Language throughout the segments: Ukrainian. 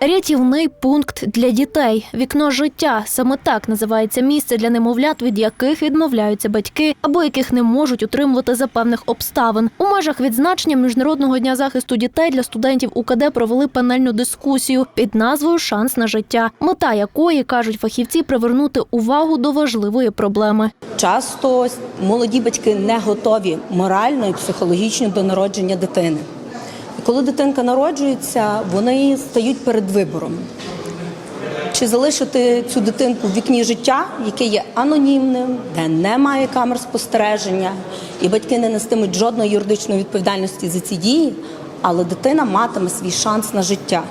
Рятівний пункт для дітей. Вікно життя. Саме так називається місце для немовлят, від яких відмовляються батьки або яких не можуть утримувати за певних обставин. У межах відзначення міжнародного дня захисту дітей для студентів УКД провели панельну дискусію під назвою Шанс на життя, мета якої кажуть фахівці привернути увагу до важливої проблеми. Часто молоді батьки не готові морально і психологічно до народження дитини. Коли дитинка народжується, вони стають перед вибором. Чи залишити цю дитинку в вікні життя, яке є анонімним, де немає камер спостереження, і батьки не нестимуть жодної юридичної відповідальності за ці дії, але дитина матиме свій шанс на життя,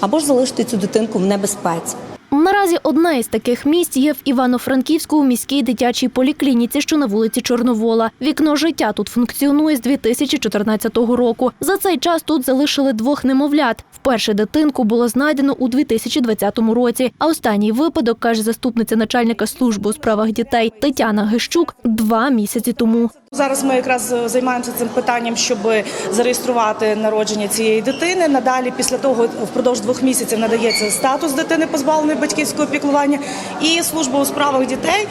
або ж залишити цю дитинку в небезпеці. Наразі одне із таких місць є в Івано-Франківську у міській дитячій поліклініці, що на вулиці Чорновола. Вікно життя тут функціонує з 2014 року. За цей час тут залишили двох немовлят. Вперше дитинку було знайдено у 2020 році. А останній випадок каже заступниця начальника служби у справах дітей Тетяна Гищук два місяці тому. Зараз ми якраз е, займаємося цим питанням, щоб зареєструвати народження цієї дитини. Надалі, після того, впродовж двох місяців надається статус дитини позбавленої батьківського піклування, і служба у справах дітей.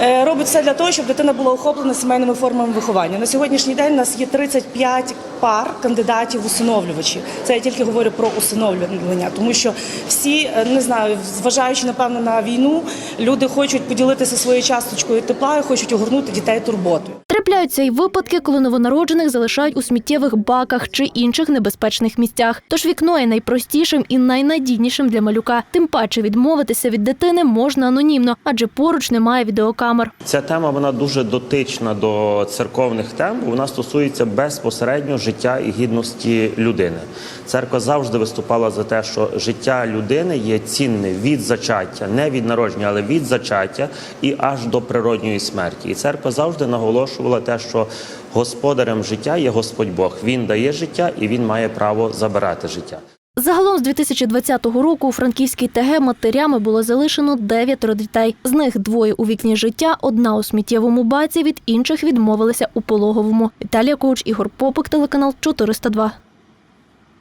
Е, Робить все для того, щоб дитина була охоплена сімейними формами виховання. На сьогоднішній день у нас є 35 пар кандидатів усиновлювачі. Це я тільки говорю про усиновлювання, тому що всі е, не знаю, зважаючи напевно на війну, люди хочуть поділитися своєю часточкою тепла і хочуть огорнути дітей турботою. Трапляються й випадки, коли новонароджених залишають у сміттєвих баках чи інших небезпечних місцях. Тож вікно є найпростішим і найнадійнішим для малюка. Тим паче відмовитися від дитини можна анонімно, адже поруч немає відеокамер. Ця тема вона дуже дотична до церковних тем. бо Вона стосується безпосередньо життя і гідності людини. Церква завжди виступала за те, що життя людини є цінне від зачаття, не від народження, але від зачаття і аж до природньої смерті. І церква завжди наголошувала те, що господарем життя є Господь Бог. Він дає життя і він має право забирати життя. Загалом з 2020 року у Франківській ТГ матерями було залишено дев'ятеро дітей. З них двоє у вікні життя, одна у сміттєвому баці, від інших відмовилися у пологовому. Віталія Коуч, Ігор Попик, телеканал 402.